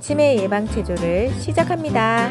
치매 예방 체조를 시작합니다.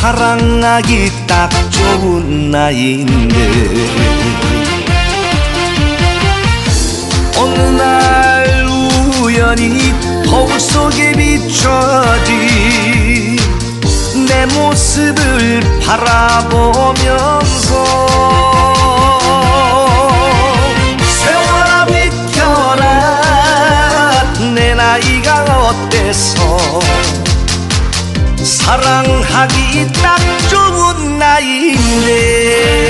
사랑하기 딱 좋은 나이인데. 어느 날 우연히 거울 속에 비춰진 내 모습을 바라보면서 세월아 비켜라. 내 나이가 어때서 사랑하기 딱 좋은 나이인데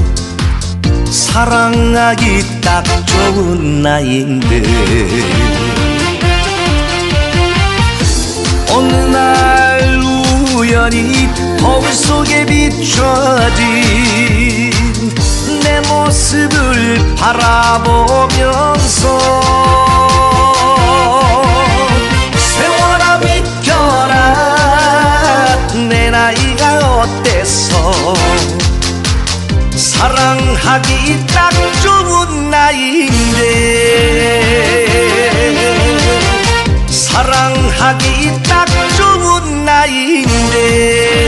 사랑하기 딱 좋은 나이인데. 어느 날 우연히 거울 속에 비춰진 내 모습을 바라보면서 세월아 비켜라. 내 나이가 어때서 하기 딱 좋은 나이인데 사랑하기 딱 좋은 나이인데